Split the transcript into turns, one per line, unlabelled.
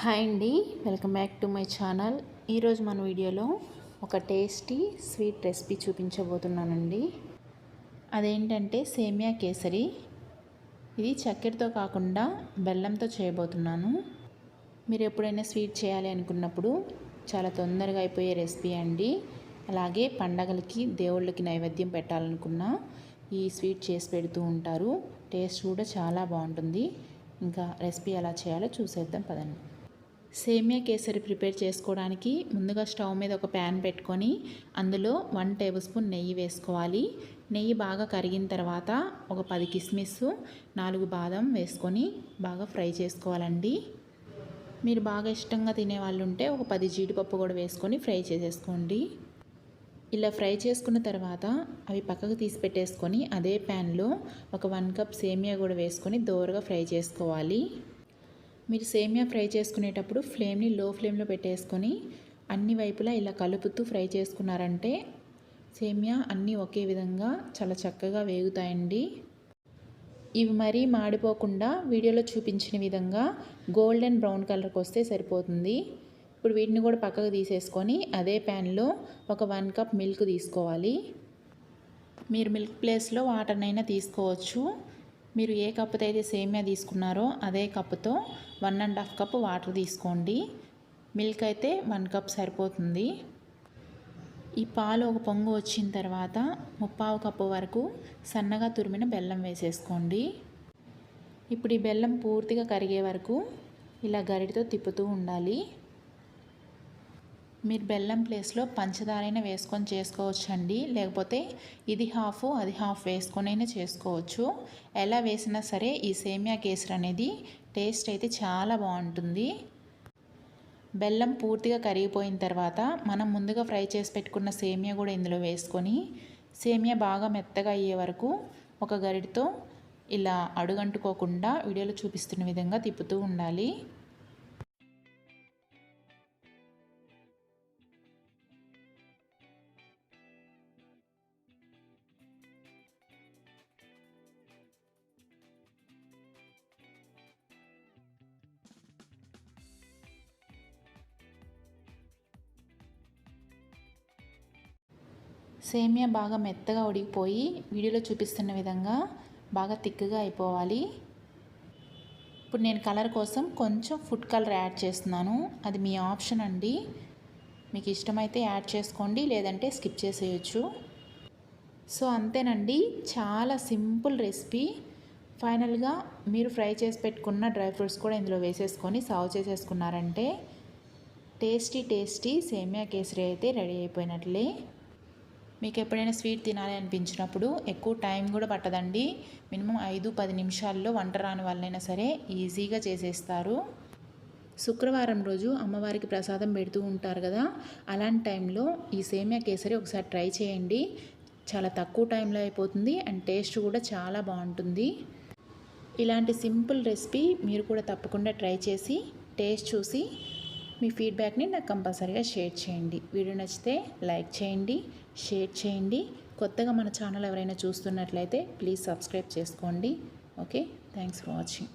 Hi అండి welcome back to my channel. ఈరోజు మన వీడియోలో ఒక టేస్టీ స్వీట్ రెసిపీ చూపించబోతున్నానండి. అదేంటంటే సేమియా కేసరి. ఇది చక్కెరతో కాకుండా బెల్లంతో చేయబోతున్నాను. మీరు ఎప్పుడైనా స్వీట్ చేయాలి అనుకున్నప్పుడు చాలా తొందరగా అయిపోయే రెసిపీ అండి. అలాగే పండగలకి దేవుళ్ళకి నైవేద్యం పెట్టాలనుకున్నా ఈ స్వీట్ చేసి పెడుతూ ఉంటారు. టేస్ట్ కూడా చాలా బాగుంటుంది. ఇంకా రెసిపీ ఎలా చేయాలో చూసేద్దాం పదండి. సేమియా కేసరి ప్రిపేర్ చేసుకోవడానికి ముందుగా స్టవ్ మీద ఒక ప్యాన్ పెట్టుకొని అందులో వన్ టేబుల్ స్పూన్ నెయ్యి వేసుకోవాలి. నెయ్యి బాగా కరిగిన తర్వాత ఒక పది కిస్మిస్ నాలుగు బాదం వేసుకొని బాగా ఫ్రై చేసుకోవాలండి. మీరు బాగా ఇష్టంగా తినే వాళ్ళు ఉంటే ఒక పది జీడిపప్పు కూడా వేసుకొని ఫ్రై చేసేసుకోండి. ఇలా ఫ్రై చేసుకున్న తర్వాత అవి పక్కకు తీసి పెట్టేసుకొని అదే ప్యాన్లో ఒక వన్ కప్ సేమియా కూడా వేసుకొని దోరగా ఫ్రై చేసుకోవాలి. మీరు సేమియా ఫ్రై చేసుకునేటప్పుడు ఫ్లేమ్ని లో ఫ్లేమ్లో పెట్టేసుకొని అన్ని వైపులా ఇలా కలుపుతూ ఫ్రై చేసుకున్నారంటే సేమియా అన్నీ ఒకే విధంగా చాలా చక్కగా వేగుతాయండి. ఇవి మరీ మాడిపోకుండా వీడియోలో చూపించిన విధంగా గోల్డెన్ బ్రౌన్ కలర్కి వస్తే సరిపోతుంది. ఇప్పుడు వీటిని కూడా పక్కకు తీసేసుకొని అదే ప్యాన్లో ఒక వన్ కప్ మిల్క్ తీసుకోవాలి. మీరు మిల్క్ ప్లేస్లో వాటర్నైనా తీసుకోవచ్చు. మీరు ఏ కప్పుతో అయితే సేమియా తీసుకున్నారో అదే కప్పుతో one and half cup water తీసుకోండి. మిల్క్ అయితే వన్ కప్ సరిపోతుంది. ఈ పాలు ఒక పొంగు వచ్చిన తర్వాత ముప్పావు కప్పు వరకు సన్నగా తురిమిన బెల్లం వేసేసుకోండి. ఇప్పుడు ఈ బెల్లం పూర్తిగా కరిగే వరకు ఇలా గరిటితో తిప్పుతూ ఉండాలి. మీరు బెల్లం ప్లేస్లో పంచదారైనా వేసుకొని చేసుకోవచ్చు అండి లేకపోతే ఇది హాఫ్ అది హాఫ్ వేసుకొనైనా చేసుకోవచ్చు. ఎలా వేసినా సరే ఈ సేమియా కేసర్ అనేది టేస్ట్ అయితే చాలా బాగుంటుంది. బెల్లం పూర్తిగా కరిగిపోయిన తర్వాత మనం ముందుగా ఫ్రై చేసి పెట్టుకున్న సేమియా కూడా ఇందులో వేసుకొని సేమియా బాగా మెత్తగా అయ్యే వరకు ఒక గరిటితో ఇలా అడుగంటుకోకుండా వీడియోలో చూపిస్తున్న విధంగా తిప్పుతూ ఉండాలి. సేమియా బాగా మెత్తగా ఉడికిపోయి వీడియోలో చూపిస్తున్న విధంగా బాగా తిక్కుగా అయిపోవాలి. ఇప్పుడు నేను కలర్ కోసం కొంచెం ఫుడ్ కలర్ యాడ్ చేస్తున్నాను. అది మీ ఆప్షన్ అండి. మీకు ఇష్టమైతే యాడ్ చేసుకోండి లేదంటే స్కిప్ చేసేయచ్చు. సో అంతేనండి. చాలా సింపుల్ రెసిపీ. ఫైనల్గా మీరు ఫ్రై చేసి పెట్టుకున్న డ్రై ఫ్రూట్స్ కూడా ఇందులో వేసేసుకొని సర్వ్ చేసేసుకున్నారంటే టేస్టీ టేస్టీ సేమియా కేసరి అయితే రెడీ అయిపోయినట్లే. మీకు ఎప్పుడైనా స్వీట్ తినాలి అనిపించినప్పుడు ఎక్కువ టైం కూడా పట్టదండి. మినిమం ఐదు పది నిమిషాల్లో వంట రాని వాళ్ళైనా సరే ఈజీగా చేసేస్తారు. శుక్రవారం రోజు అమ్మవారికి ప్రసాదం పెడుతూ ఉంటారు కదా అలాంటి టైంలో ఈ సేమియా కేసరి ఒకసారి ట్రై చేయండి. చాలా తక్కువ టైంలో అయిపోతుంది అండ్ టేస్ట్ కూడా చాలా బాగుంటుంది. ఇలాంటి సింపుల్ రెసిపీ మీరు కూడా తప్పకుండా ట్రై చేసి టేస్ట్ చూసి మీ ఫీడ్బ్యాక్ని నాకు కంపల్సరీగా షేర్ చేయండి. వీడియో నచ్చితే లైక్ చేయండి షేర్ చేయండి. కొత్తగా మన ఛానల్ ఎవరైనా చూస్తున్నట్లయితే ప్లీజ్ సబ్స్క్రైబ్ చేసుకోండి. Okay thanks for watching